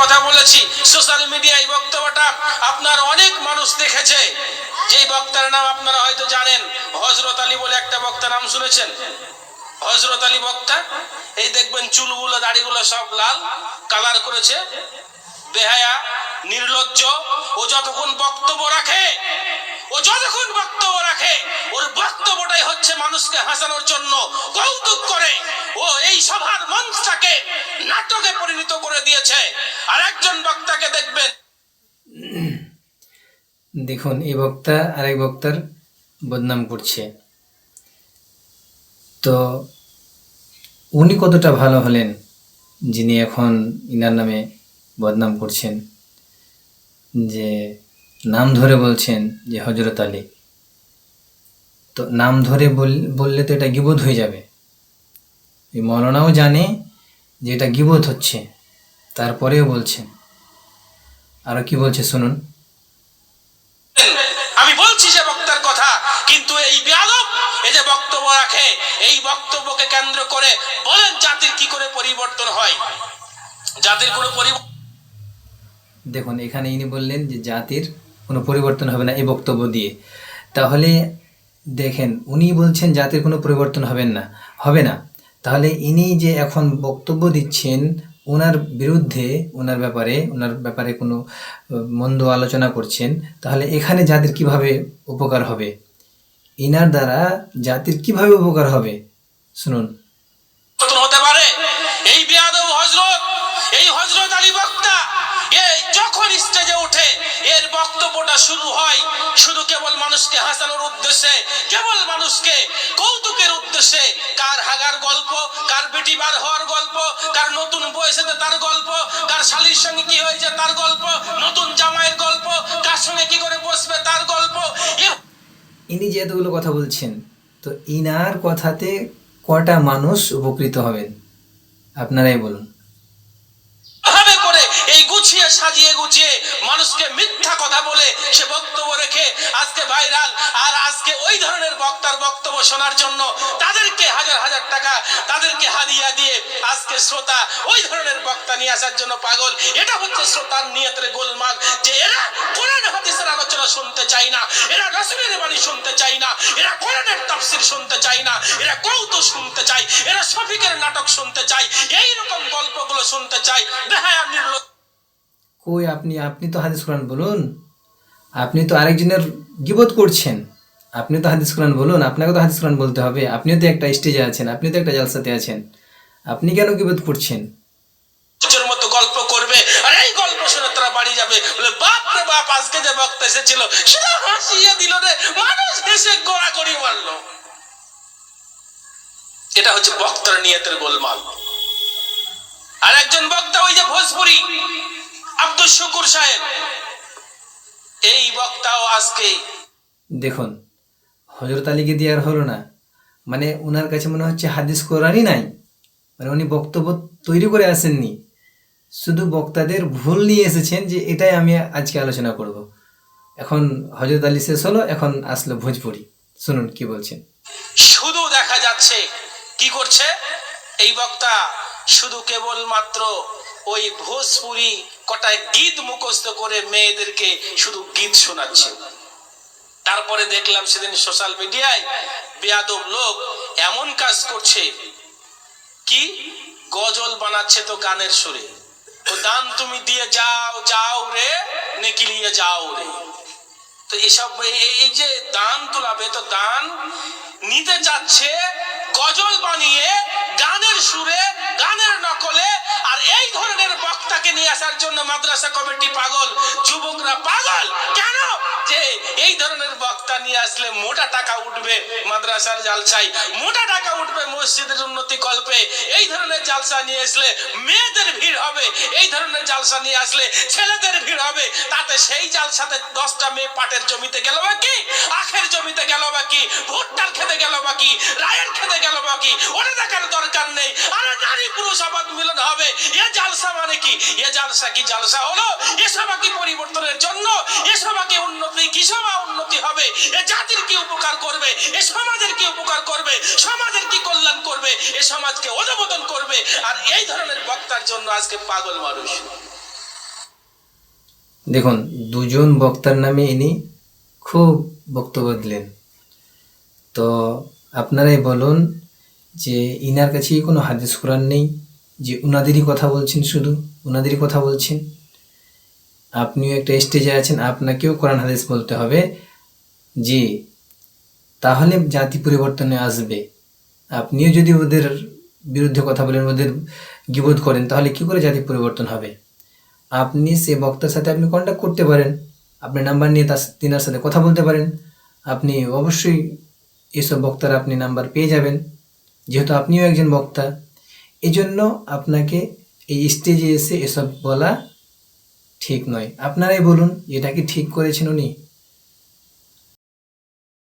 কথা বলেছি, social media এই বক্তব্যটা আপনার অনেক মানুষ দেখেছে। যেই বক্তার নাম আপনারা হয়তো জানেন হজরত আলী বলে একটা বক্তার নাম শুনেছেন? হজরত আলী বক্তা? এই দেখবেন চুলগুলো, দাড়িগুলো সব লাল, কালার করেছে। বেহায়া, নির্লজ্জ, ও যতক্ষণ বক্তব্য রাখে, ও যতক্ষণ বক্তব্য রাখে, ওর বক্তব্যটাই হচ্ছে মানুষকে হাসানোর জন্য কৌতুক করে। ও এই সভার মঞ্চটাকে নাটকে পরিণত করে দিয়েছে। আর একজন বক্তাকে দেখবেন। দেখুন, এই বক্তা আরেক বক্তার বদনাম করছে। তো উনি কতটা ভালো হলেন যিনি এখন ইনার নামে বদনাম করছেন, যে নাম ধরে বলছেন যে হজরত আলী। তো নাম ধরে বল- বললে তো এটা গিবোধ হয়ে যাবে। এই মৌলানাও জানে যে এটা গিবোধ হচ্ছে। তারপরেও বলছেন আরও কি বলছে শুনুন। আমি বলছি যে বক্তার কথা কিন্তু এই বেয়াদব এই যে বক্তব্য রাখে এই বক্তব্যকে কেন্দ্র করে বলেন জাতির কি করে পরিবর্তন হয়। জাতির কোনো পরিবর্তন দেখুন এখানে ইনি বললেন যে জাতির কোনো পরিবর্তন হবে না এই বক্তব্য দিয়ে। তাহলে দেখেন উনি বলছেন জাতির কোনো পরিবর্তন হবেন না হবে না। তাহলে ইনি যে এখন বক্তব্য দিচ্ছেন, ওনার বিরুদ্ধে, ওনার ব্যাপারে ওনার ব্যাপারে কোনো মন্দ আলোচনা করছেন, তাহলে এখানে জাতির কীভাবে উপকার হবে? ইনার দ্বারা জাতির কীভাবে উপকার হবে? শুনুন। হতে পারে। এই হজরত এই হজরত যখন স্টেজে ওঠে এর বক্তব্যটা শুরু হয় মানুষকে হাসানোর উদ্দেশ্যে, কেবল মানুষকে কৌতুকের উদ্দেশ্যে কার হাগার গল্প, কার বেটি বার হওয়ার গল্প, কার নতুন বয়সেতে তার গল্প, কার শালির সঙ্গে কি হয়েছে তার গল্প, নতুন জামাইয়ের গল্প, কার সঙ্গে কি করে বসবে তার গল্প ইনি যে এতগুলো কথা বলছেন, তো ইনার কথাতে কটা মানুষ উপকৃত হবেন? আপনারাই বলুন। গুছিয়ে সাজিয়ে গুছিয়ে মানুষকে মিথ্যা কথা বলে সে বক্তব্য রেখে আজকে ভাইরাল, আর আজকে ওই ধরনের বক্তার বক্তব্য শোনার জন্য তাদেরকে হাজার হাজার টাকা তাদেরকে হাদিয়া দিয়ে আজকে শ্রোতা ওই ধরনের বক্তা নিয়ে আসার জন্য পাগল। এটা হচ্ছে শ্রোতার নিয়তের গোলমাল যে এরা কোরআন হাদিসের আলোচনা শুনতে চায় না, এরা রসুলের বাণী শুনতে চায় না, এরা কোরআনের তাফসির শুনতে চায় না, এরা কৌতুক শুনতে চায়, এরা শফিকের নাটক শুনতে চায়, এই রকম গল্পগুলো শুনতে বেহায়া নির্লজ্জ কই আপনি আপনি তো হাদিস কোরআন বলুন। আপনি তো আরেকজনের গিবত করছেন। আপনি তো হাদিস কোরআন বলুন, আপনাকে তো হাদিস কোরআন বলতে হবে। আপনিও তো একটা স্টেজে আছেন আপনি তো একটা জালসাতে আছেন। আপনি কেন গিবত করছেন? মতো গল্প করবে গল্প বাড়ি যাবে। বলে, বাপ বাপ, আজকে বক্তা এসেছিল রে, মানুষ মারলো। এটা হচ্ছে বক্তার নিয়তের গোলমাল। আর একজন বক্তা ওই যে ভোজপুরি আব্দুল শুকুর সাহেব এই বক্তাও আজকে দেখুন হজরত আলীকে দিয়ে আর হলো না। মানে ওনার কাছে মনে হচ্ছে হাদিস কোরআনই নাই। মানে উনি বক্তব্য তৈরি করে আসেননি। শুধু বক্তাদের ভুল নিয়ে এসেছেন যে এটাই আমি আজকে আলোচনা করব। এখন হজরত আলী শেষ হলো এখন আসলো ভোজপুরি। শুনুন কি বলছেন। শুধু দেখা যাচ্ছে কি করছে? এই বক্তা শুধু কেবল মাত্র ওই ভোজপুরি কটায় গীত মুখস্থ করে মেয়েদেরকে শুধু গীত শোনাচ্ছে। তারপরে দেখলাম সেদিন সোশ্যাল মিডিয়ায় বেয়াদব লোক এমন কাজ করছে। কি? গজল বানাচ্ছে তো গানের সুরে। ও দান তুমি দিয়ে যাও যাও রে নেকিলিয়ে যাও রে। তো এসব এই- যে দান তোলাবে, তো দান নিতে চাচ্ছে গজল বানিয়ে গানের সুরে, গানের নকলে আসার জন্য মাদ্রাসা কমিটি পাগল, যুবকরা পাগল। কেন? যে এই ধরনের বক্তা নিয়ে আসলে মোটা টাকা উঠবে মাদ্রাসার জালসায়, মোটা টাকা উঠবে মসজিদের উন্নতি কল্পে। এই ধরনের জালসা নিয়ে আসলে মেয়েদের ভিড় হবে। এই ধরনের জালসা নিয়ে আসলে ছেলেদের ভিড় হবে। তাতে সেই জালসাতে দশটা মেয়ে পাটের জমিতে গেল বাকি, আখের জমিতে গেল বাকি, ভুট্টার খেতে গেল বাকি, রায়ের খেতে গেল বাকি, ওটা দেখার দরকার নেই। আরে নারী পুরুষ আবাদ মিলন হবে। এ জালসা মানে কি? এ জালসা কি জালসা হলো? এ সভা কি পরিবর্তনের জন্য? এ সভা কি উন্নতি, কি সভা উন্নতি হবে? এ জাতির কি উপকার করবে? এ সমাজের কি উপকার করবে? সমাজের কি কল্যাণ করবে? এ সমাজকে অধবোধন করবে? আর এই ধরনের বক্তার জন্য আজকে পাগল মানুষ। দেখুন, দুজন বক্তার নামে ইনি খুব বক্তব্য দিলেন। তো আপনারাই বলুন যে, ইনার কাছে কোনো হাদিস কোরআন নেই, যে উনাদেরই কথা বলছেন শুধু? উনাদেরই কথা বলছেন আপনিও একটা স্টেজে আছেন, আপনাকেও কোরআন হাদিস বলতে হবে। যে তাহলে জাতি পরিবর্তনে আসবে। আপনিও যদি ওদের বিরুদ্ধে কথা বলেন, ওদের গিবোধ করেন, তাহলে কি করে জাতি পরিবর্তন হবে? আপনি সে বক্তার সাথে আপনি কন্ট্যাক্ট করতে পারেন। আপনি নাম্বার নিয়ে তার তিনার সাথে কথা বলতে পারেন। আপনি অবশ্যই এসব বক্তার আপনি নাম্বার পেয়ে যাবেন। যেহেতু আপনিও একজন বক্তা, এজন্য আপনাকে এই স্টেজে এসে এসব বলা ঠিক নয়। আপনারাই বলুন এটা কি ঠিক করেছেন উনি?